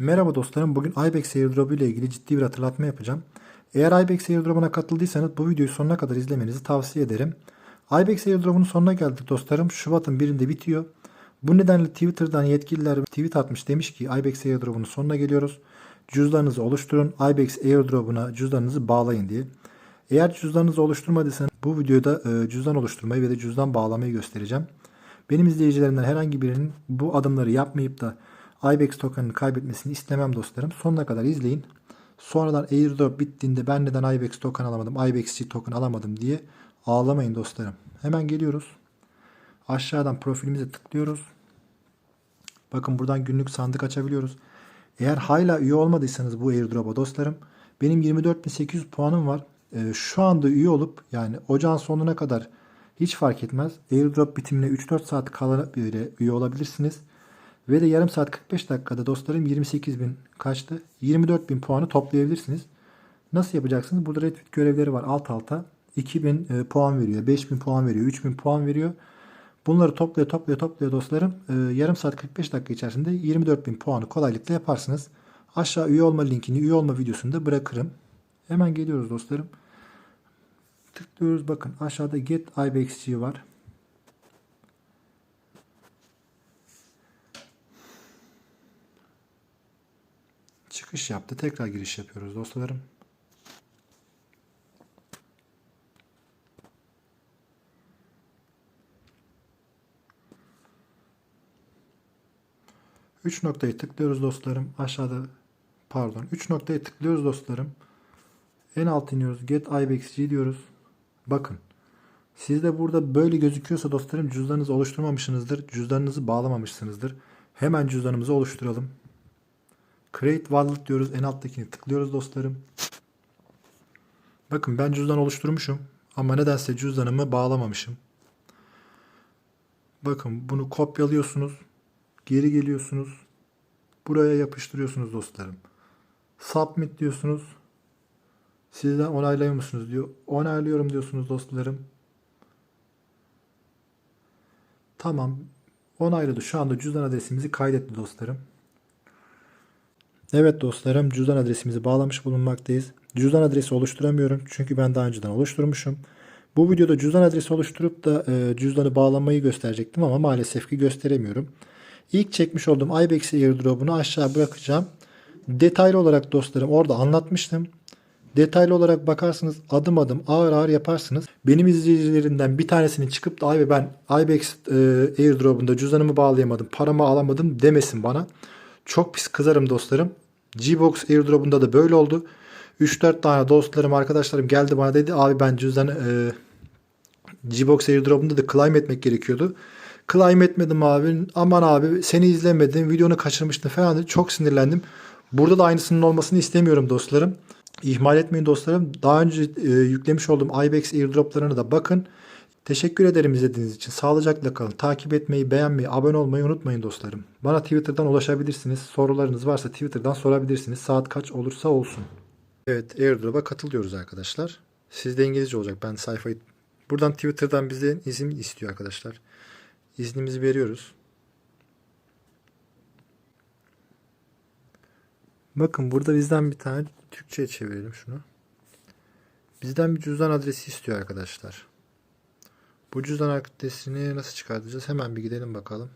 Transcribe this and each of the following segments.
Merhaba dostlarım. Bugün Ibex Airdrop ile ilgili ciddi bir hatırlatma yapacağım. Eğer Ibex Airdrop'una katıldıysanız bu videoyu sonuna kadar izlemenizi tavsiye ederim. Ibex Airdrop'un sonuna geldik dostlarım. Şubat'ın birinde bitiyor. Bu nedenle Twitter'dan yetkililer tweet atmış demiş ki Ibex Airdrop'un sonuna geliyoruz. Cüzdanınızı oluşturun. Ibex Airdrop'una cüzdanınızı bağlayın diye. Eğer cüzdanınızı oluşturmadıysanız bu videoda e, cüzdan oluşturmayı ve de cüzdan bağlamayı göstereceğim. Benim izleyicilerimden herhangi birinin bu adımları yapmayıp da IBEX tokenını kaybetmesini istemem dostlarım. Sonuna kadar izleyin. Sonradan airdrop bittiğinde ben neden IBEX token alamadım, IBEXC token alamadım diye ağlamayın dostlarım. Hemen geliyoruz. Aşağıdan profilimize tıklıyoruz. Bakın buradan günlük sandık açabiliyoruz. Eğer hala üye olmadıysanız bu airdrop'a dostlarım benim 24.800 puanım var. Ee, şu anda üye olup yani ocağın sonuna kadar hiç fark etmez. Airdrop bitimine 3-4 saat kala bile üye olabilirsiniz. Ve de yarım saat 45 dakikada dostlarım 28 bin kaçtı? 24 bin puanı toplayabilirsiniz. Nasıl yapacaksınız? Burada retweet görevleri var alt alta. 2000 e, puan veriyor, 5000 puan veriyor, 3000 puan veriyor. Bunları topluyor topluyor topluyor dostlarım. E, yarım saat 45 dakika içerisinde 24 bin puanı kolaylıkla yaparsınız. Aşağı üye olma linkini, üye olma videosunu da bırakırım. Hemen geliyoruz dostlarım. Tıklıyoruz bakın aşağıda Get IBEXC var. Yaptı. Tekrar giriş yapıyoruz dostlarım. Üç noktayı tıklıyoruz dostlarım. Aşağıda pardon. Üç noktayı tıklıyoruz dostlarım. En alt iniyoruz. Get IBEXC diyoruz. Bakın. Sizde burada böyle gözüküyorsa dostlarım cüzdanınızı oluşturmamışsınızdır. Cüzdanınızı bağlamamışsınızdır. Hemen cüzdanımızı oluşturalım. Create Wallet diyoruz. En alttakini tıklıyoruz dostlarım. Bakın ben cüzdan oluşturmuşum. Ama nedense cüzdanımı bağlamamışım. Bakın bunu kopyalıyorsunuz. Geri geliyorsunuz. Buraya yapıştırıyorsunuz dostlarım. Submit diyorsunuz. Sizden onaylıyor musunuz diyor. Onaylıyorum diyorsunuz dostlarım. Tamam. Onayladı. Şu anda cüzdan adresimizi kaydetti dostlarım. Evet dostlarım cüzdan adresimizi bağlamış bulunmaktayız. Cüzdan adresi oluşturamıyorum çünkü ben daha önceden oluşturmuşum. Bu videoda cüzdan adresi oluşturup da e, cüzdanı bağlamayı gösterecektim ama maalesef ki gösteremiyorum. İlk çekmiş olduğum IBEX airdrop'unu aşağı bırakacağım. Detaylı olarak dostlarım orada anlatmıştım. Detaylı olarak bakarsınız adım adım ağır ağır yaparsınız. Benim izleyicilerimden bir tanesinin çıkıp da abi ben IBEX e, airdrop'unda cüzdanımı bağlayamadım, paramı alamadım demesin bana. Çok pis kızarım dostlarım. Gbox airdrop'unda da böyle oldu. 3-4 tane dostlarım, arkadaşlarım geldi bana dedi abi ben cüzdanı e, Gbox airdrop'unda da claim etmek gerekiyordu. Claim etmedim abi. Aman abi seni izlemedim. Videonu kaçırmıştım falan dedi. Çok sinirlendim. Burada da aynısının olmasını istemiyorum dostlarım. İhmal etmeyin dostlarım. Daha önce e, yüklemiş olduğum IBEX airdroplarına da bakın. Teşekkür ederim izlediğiniz için. Sağlıcakla kalın. Takip etmeyi, beğenmeyi, abone olmayı unutmayın dostlarım. Bana Twitter'dan ulaşabilirsiniz. Sorularınız varsa Twitter'dan sorabilirsiniz. Saat kaç olursa olsun. Evet airdrop'a katılıyoruz arkadaşlar. Sizde İngilizce olacak. Ben sayfayı... Buradan Twitter'dan bizden izin istiyor arkadaşlar. İznimizi veriyoruz. Bakın burada bizden bir tane Türkçe'ye çevirelim şunu. Bizden bir cüzdan adresi istiyor arkadaşlar. Bu cüzdan adresini nasıl çıkartacağız? Hemen bir gidelim bakalım.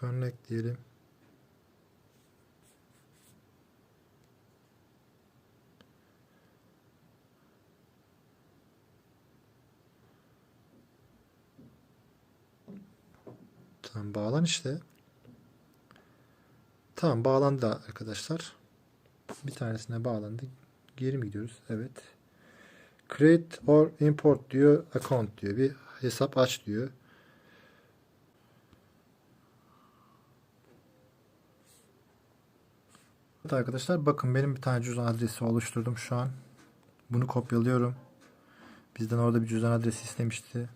Connect diyelim. Tamam bağlan işte. Tamam bağlandı arkadaşlar. Bir tanesine bağlandı. Geri mi gidiyoruz? Evet. Create or import diyor. Account diyor. Bir hesap aç diyor. Evet arkadaşlar bakın benim bir tane cüzdan adresi oluşturdum şu an. Bunu kopyalıyorum. Bizden orada bir cüzdan adresi istemişti.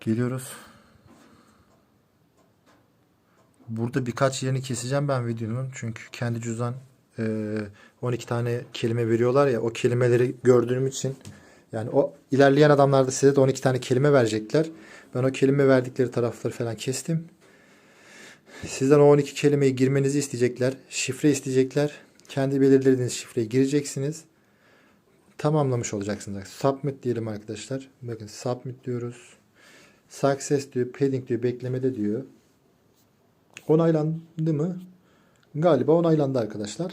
Geliyoruz. Burada birkaç yerini keseceğim ben videonun. Çünkü kendi cüzdan e, 12 tane kelime veriyorlar ya o kelimeleri gördüğüm için Yani o ilerleyen adamlarda size de 12 tane kelime verecekler. Ben o kelime verdikleri tarafları falan kestim. Sizden o 12 kelimeyi girmenizi isteyecekler. Şifre isteyecekler. Kendi belirlediğiniz şifreyi gireceksiniz. Tamamlamış olacaksınız. Submit diyelim arkadaşlar. Bakın submit diyoruz. Success diyor. Pending diyor. Beklemede diyor. Onaylandı mı? Galiba onaylandı arkadaşlar.